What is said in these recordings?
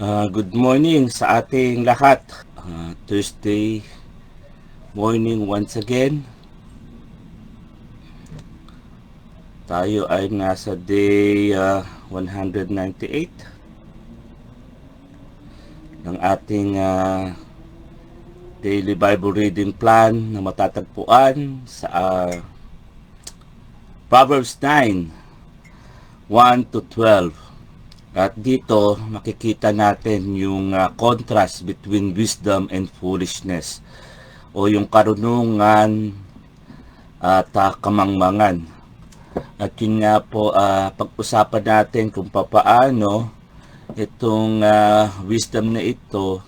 Uh, good morning sa ating lahat. Uh, Thursday morning once again. Tayo ay nasa day uh, 198 ng ating uh, daily Bible reading plan na matatagpuan sa uh, Proverbs 9 1 to 12. At dito makikita natin yung uh, contrast between wisdom and foolishness o yung karunungan at uh, kamangmangan. At yun nga po uh, pag-usapan natin kung papaano itong uh, wisdom na ito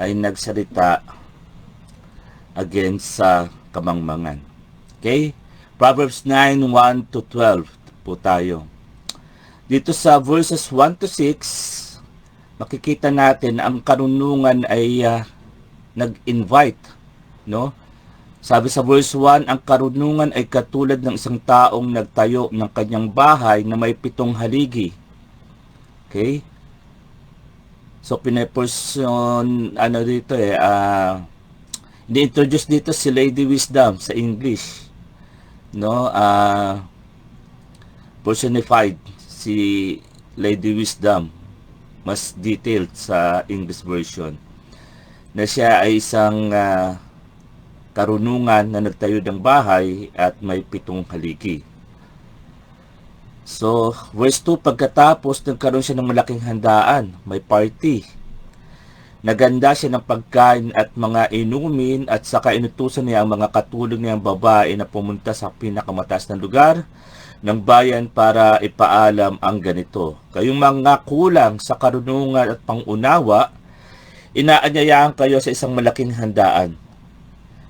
ay nagsalita against sa uh, kamangmangan. Okay? Proverbs 9, 1 to 12 po tayo. Dito sa verses 1 to 6, makikita natin ang karunungan ay uh, nag-invite, no? Sabi sa verse 1, ang karunungan ay katulad ng isang taong nagtayo ng kanyang bahay na may pitong haligi. Okay? So, pineperson, ano dito eh, uh, ini-introduce dito si Lady Wisdom sa English. No? Uh, personified si Lady Wisdom mas detailed sa English version na siya ay isang uh, karunungan na nagtayo ng bahay at may pitong haligi. So, verse 2, pagkatapos nagkaroon siya ng malaking handaan, may party. Naganda siya ng pagkain at mga inumin at saka inutusan niya ang mga katulong niyang babae na pumunta sa pinakamataas na lugar ng bayan para ipaalam ang ganito. Kayong mga kulang sa karunungan at pangunawa, inaanyayahan kayo sa isang malaking handaan.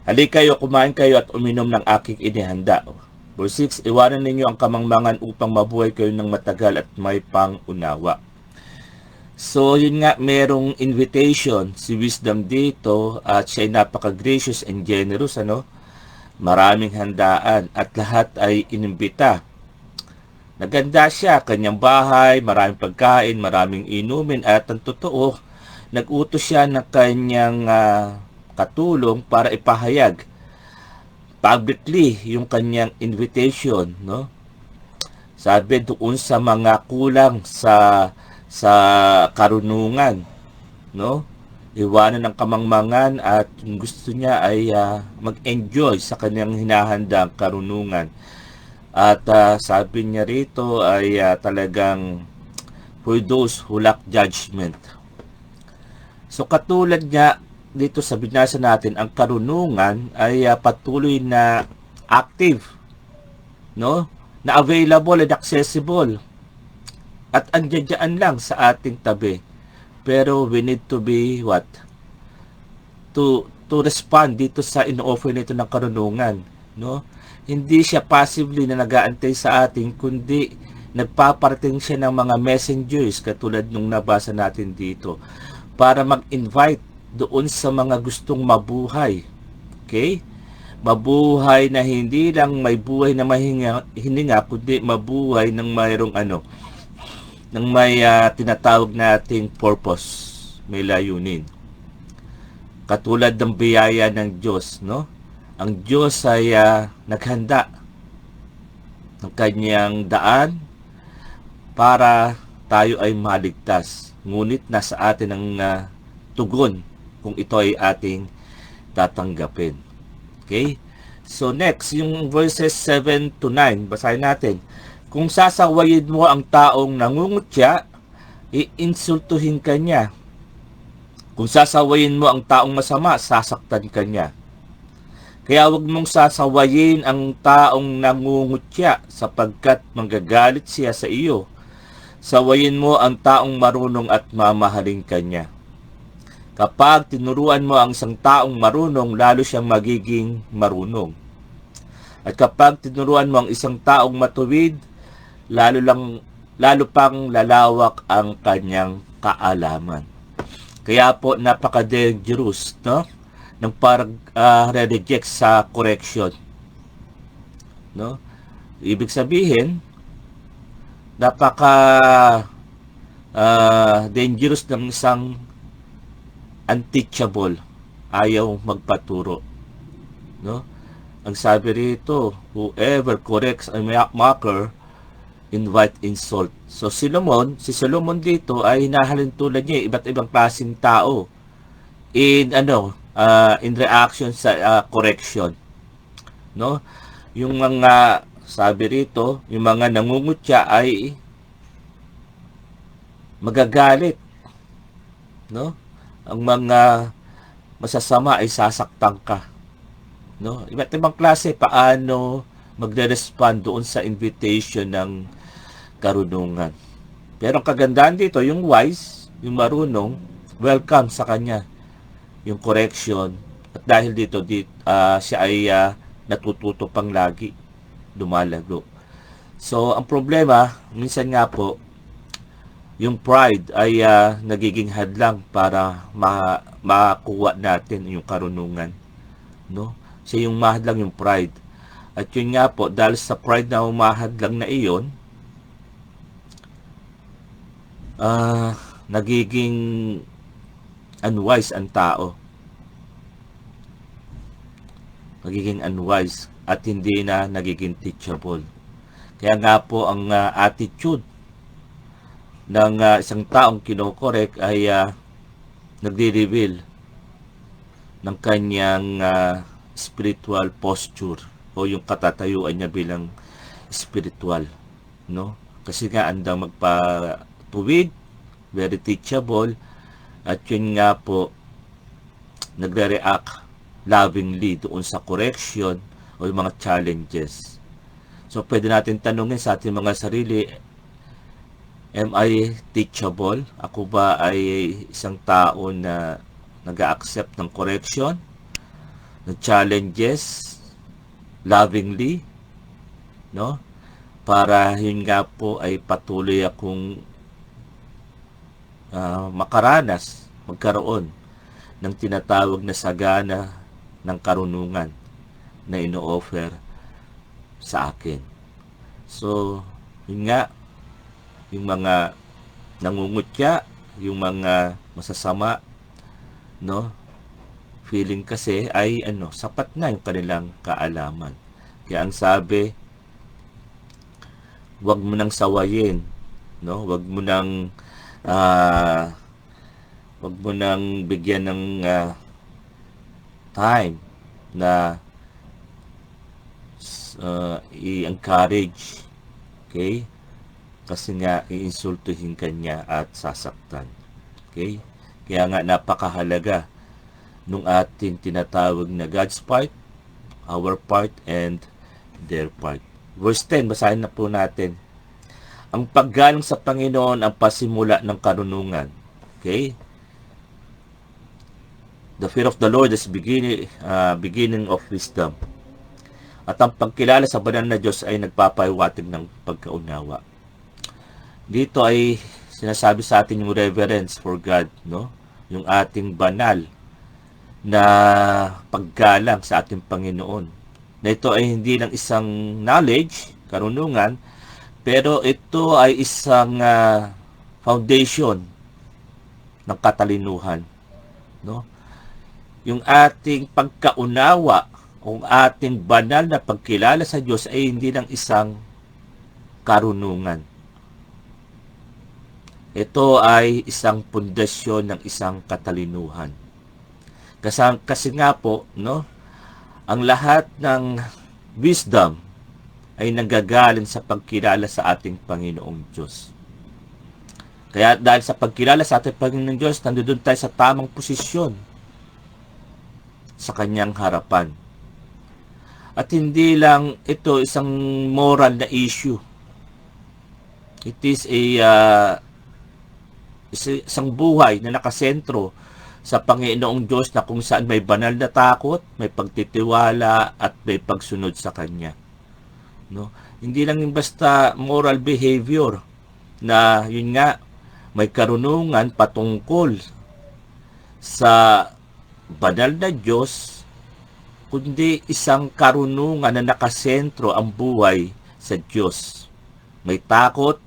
Halik kayo, kumain kayo at uminom ng aking inihanda. Verse 6, iwanan ninyo ang kamangmangan upang mabuhay kayo ng matagal at may pangunawa. So, yun nga, merong invitation si Wisdom dito at siya ay napaka-gracious and generous, ano? Maraming handaan at lahat ay inimbita Naganda siya, kanyang bahay, maraming pagkain, maraming inumin at ang totoo, nag-utos siya ng kanyang uh, katulong para ipahayag publicly yung kanyang invitation, no? Sabi doon sa mga kulang sa sa karunungan, no? Iwanan ng kamangmangan at gusto niya ay uh, mag-enjoy sa kanyang hinahandang karunungan at uh, sabi niya rito ay uh, talagang for those who lack judgment. So katulad niya dito sa binasa natin, ang karunungan ay uh, patuloy na active, no? Na available and accessible. At andiyan lang sa ating tabi. Pero we need to be what? To to respond dito sa in-offer nito ng karunungan, no? Hindi siya passively na nagaantay sa atin, kundi nagpaparating siya ng mga messengers katulad nung nabasa natin dito para mag-invite doon sa mga gustong mabuhay. Okay? Mabuhay na hindi lang may buhay na mahinga, hininga, kundi mabuhay ng mayroong ano, ng may uh, tinatawag nating purpose, may layunin. Katulad ng biyaya ng Diyos, no? Ang Diyos ay uh, naghanda ng kanyang daan para tayo ay maligtas. Ngunit nasa atin ang uh, tugon kung ito ay ating tatanggapin. Okay? So next, yung verses 7 to 9, basahin natin. Kung sasawayin mo ang taong nangungutya, iinsultuhin ka niya. Kung sasawayin mo ang taong masama, sasaktan ka niya. Kaya huwag mong sasawayin ang taong nangungutya sapagkat manggagalit siya sa iyo. Sawayin mo ang taong marunong at mamahalin kanya. Kapag tinuruan mo ang isang taong marunong, lalo siyang magiging marunong. At kapag tinuruan mo ang isang taong matuwid, lalo lang lalo pang lalawak ang kanyang kaalaman. Kaya po napaka-dangerous, no? Ng parang uh, re-reject sa correction. No? Ibig sabihin, napaka ah, dangerous ng isang unteachable. Ayaw magpaturo. No? Ang sabi rito, whoever corrects a mocker, invite insult. So Solomon, si Solomon dito ay hinahalin tulad niya iba't ibang klaseng tao in ano, ah, in reaction sa ah, correction. No? Yung mga sabi rito, yung mga nangungutya ay magagalit. No? Ang mga masasama ay sasaktan ka. No? Iba't ibang klase paano magre-respond doon sa invitation ng karunungan. Pero ang kagandahan dito, yung wise, yung marunong, welcome sa kanya yung correction. At dahil dito, di, ah, siya ay ah, natututo pang lagi lumalago. So, ang problema, minsan nga po, yung pride ay ah, nagiging hadlang para ma makuha natin yung karunungan. No? Siya yung mahadlang yung pride. At yun nga po, dahil sa pride na umahadlang na iyon, ah nagiging unwise ang tao. Nagiging unwise at hindi na nagiging teachable. Kaya nga po ang ah, attitude ng ah, isang taong kinokorek ay ah, nagre-reveal ng kanyang ah, spiritual posture o yung katatayuan niya bilang spiritual no kasi nga andang magpatuwid very teachable at yun nga po nagre-react lovingly doon sa correction o yung mga challenges so pwede natin tanungin sa ating mga sarili am I teachable? Ako ba ay isang tao na nag-accept ng correction, ng challenges, lovingly, no? Para yun nga po ay patuloy akong ah, makaranas, magkaroon ng tinatawag na sagana ng karunungan na ino-offer sa akin. So, yun nga, yung mga nangungutya, yung mga masasama, no? Feeling kasi ay ano, sapat na yung kanilang kaalaman. Kaya ang sabi, wag mo nang sawayin, no? Wag mo nang ah wag mo nang bigyan ng ah, time na uh, i-encourage. Okay? Kasi nga, iinsultuhin kanya at sasaktan. Okay? Kaya nga, napakahalaga nung ating tinatawag na God's part, our part, and their part. Verse 10, basahin na po natin. Ang paggalang sa Panginoon ang pasimula ng karunungan. Okay? The fear of the Lord is beginning, uh, beginning of wisdom. At ang pagkilala sa banal na Diyos ay nagpapahiwatig ng pagkaunawa. Dito ay sinasabi sa atin yung reverence for God, no? Yung ating banal na paggalang sa ating Panginoon. Na ito ay hindi lang isang knowledge, karunungan, pero ito ay isang ah, foundation ng katalinuhan, no? Yung ating pagkaunawa o ating banal na pagkilala sa Diyos ay hindi lang isang karunungan. Ito ay isang pundasyon ng isang katalinuhan. Kasi, kasi nga po, no, ang lahat ng wisdom ay nanggagaling sa pagkilala sa ating Panginoong Diyos. Kaya dahil sa pagkilala sa ating Panginoong Diyos, nandoon tayo sa tamang posisyon sa kanyang harapan. At hindi lang ito isang moral na issue. It is a uh, isang buhay na nakasentro sa Panginoong Diyos na kung saan may banal na takot, may pagtitiwala at may pagsunod sa Kanya. No? Hindi lang yung basta moral behavior na yun nga may karunungan patungkol sa banal na Diyos kundi isang karunungan na nakasentro ang buhay sa Diyos. May takot,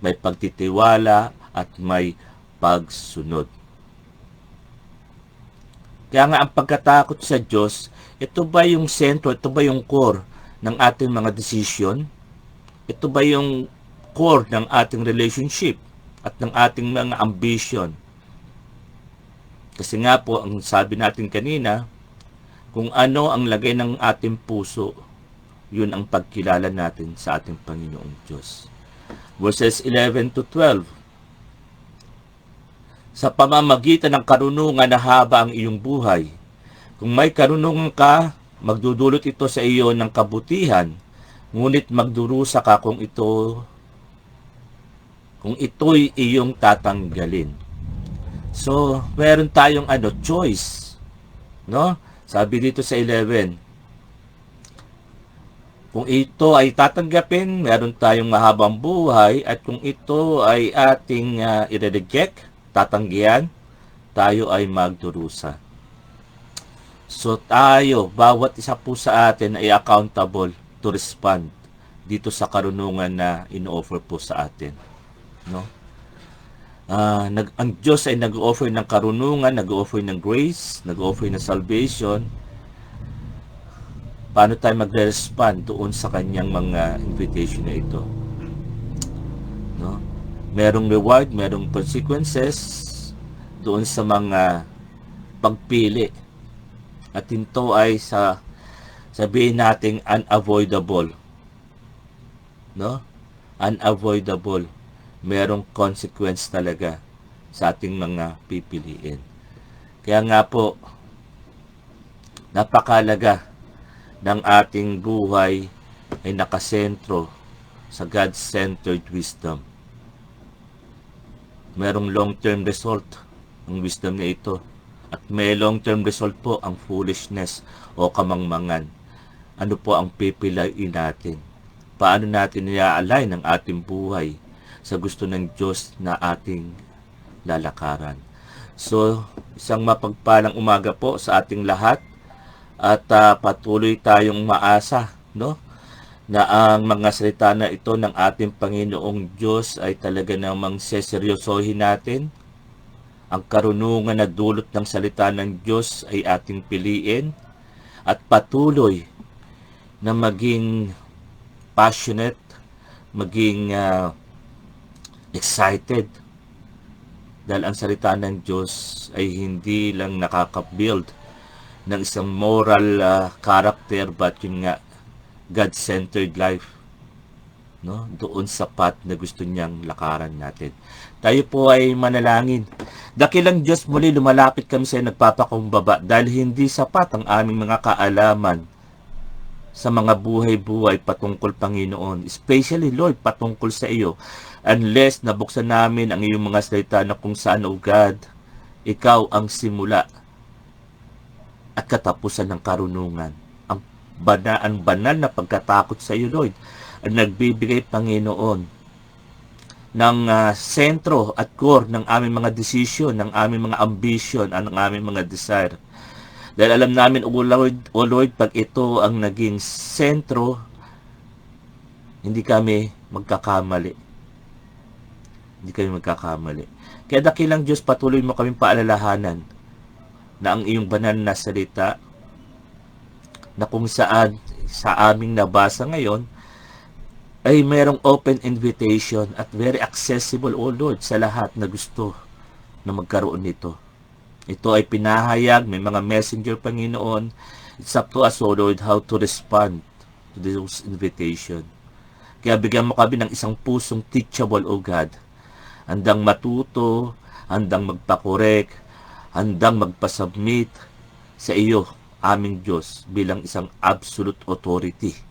may pagtitiwala, at may pagsunod. Kaya nga ang pagkatakot sa Diyos, ito ba yung sentro, ito ba yung core ng ating mga decision? Ito ba yung core ng ating relationship at ng ating mga ambition? Kasi nga po, ang sabi natin kanina, kung ano ang lagay ng ating puso, yun ang pagkilala natin sa ating Panginoong Diyos. Verses 11 to 12, sa pamamagitan ng karunungan na haba ang iyong buhay. Kung may karunungan ka, magdudulot ito sa iyo ng kabutihan, ngunit magdurusa ka kung ito kung ito'y iyong tatanggalin. So, meron tayong ano, choice. No? Sabi dito sa 11, kung ito ay tatanggapin, meron tayong mahabang buhay at kung ito ay ating uh, i-reject, tatanggihan, tayo ay magdurusa. So tayo, bawat isa po sa atin ay accountable to respond dito sa karunungan na ino-offer po sa atin. No? Uh, nag, ang Diyos ay nag-offer ng karunungan, nag-offer ng grace, nag-offer ng salvation. Paano tayo magre-respond doon sa kanyang mga invitation na ito? No? Merong reward, merong consequences doon sa mga pagpili at ito ay sa sabihin nating unavoidable. No? Unavoidable. Merong consequence talaga sa ating mga pipiliin. Kaya nga po, napakalaga ng ating buhay ay nakasentro sa God-centered wisdom. Merong long-term result ang wisdom na ito at may long-term result po ang foolishness o kamangmangan. Ano po ang pipilain natin? Paano natin i-align ang ating buhay sa gusto ng Diyos na ating lalakaran? So, isang mapagpalang umaga po sa ating lahat at uh, patuloy tayong maasa, no? na ang mga salita na ito ng ating Panginoong Diyos ay talaga namang seseryosohin natin ang karunungan na dulot ng salita ng Diyos ay ating piliin at patuloy na maging passionate, maging uh, excited. Dahil ang salita ng Diyos ay hindi lang nakaka-build ng isang moral uh, character but yun nga God-centered life no doon sa path na gusto niyang lakaran natin. Tayo po ay manalangin. Dakilang Diyos muli lumalapit kami sa nagpapakumbaba dahil hindi sapat ang aming mga kaalaman sa mga buhay-buhay patungkol Panginoon. Especially Lord patungkol sa iyo. Unless nabuksan namin ang iyong mga salita na kung saan, O God, ikaw ang simula at katapusan ng karunungan. Ang banaan banal na pagkatakot sa iyo, Lord nagbibigay Panginoon ng uh, sentro at core ng aming mga desisyon, ng aming mga ambition, ng aming mga desire. Dahil alam namin, O Lord, O Lord, pag ito ang naging sentro, hindi kami magkakamali. Hindi kami magkakamali. Kaya dakilang Diyos, patuloy mo kaming paalalahanan na ang iyong banal na salita na kung saan sa aming nabasa ngayon, ay merong open invitation at very accessible, O Lord, sa lahat na gusto na magkaroon nito. Ito ay pinahayag, may mga messenger, Panginoon. It's up to us, O Lord, how to respond to this invitation. Kaya bigyan mo kami ng isang pusong teachable, O God. Handang matuto, handang magpakorek, handang magpasubmit sa iyo, aming Diyos, bilang isang absolute authority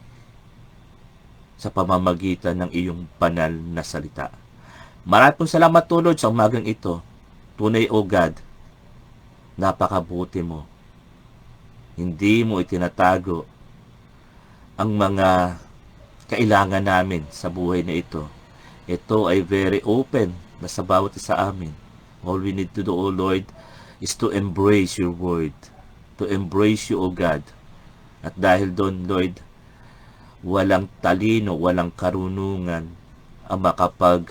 sa pamamagitan ng iyong banal na salita. Maraming salamat tulad sa umagang ito. Tunay o God, napakabuti mo. Hindi mo itinatago ang mga kailangan namin sa buhay na ito. Ito ay very open na sa bawat isa amin. All we need to do, O Lord, is to embrace your word. To embrace you, O God. At dahil doon, Lord, walang talino, walang karunungan ang makapag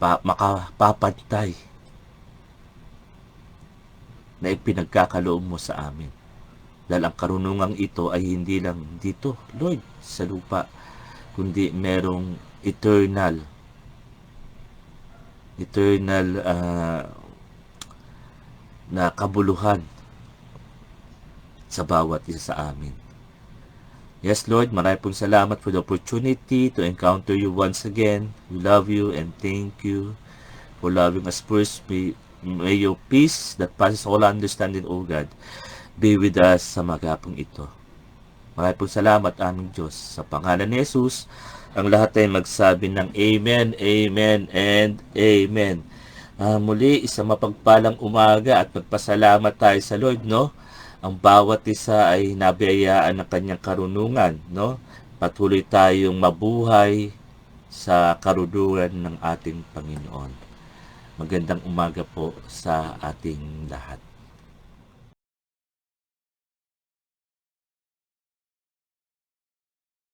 pa, makapapantay na ipinagkakaloob mo sa amin. Dahil ang karunungang ito ay hindi lang dito, Lord, sa lupa, kundi merong eternal, eternal ah, na kabuluhan sa bawat isa sa amin. Yes, Lord, marami pong salamat for the opportunity to encounter you once again. We love you and thank you for loving us first. May, may your peace that passes all understanding, O God, be with us sa magapong ito. Marami pong salamat aming Diyos. Sa pangalan ni Jesus, ang lahat ay magsabi ng Amen, Amen, and Amen. Ah, muli, isang mapagpalang umaga at magpasalamat tayo sa Lord, no? Ang bawat isa ay nabiyayaan ng kanyang karunungan, no? Patuloy tayong mabuhay sa karunungan ng ating Panginoon. Magandang umaga po sa ating lahat.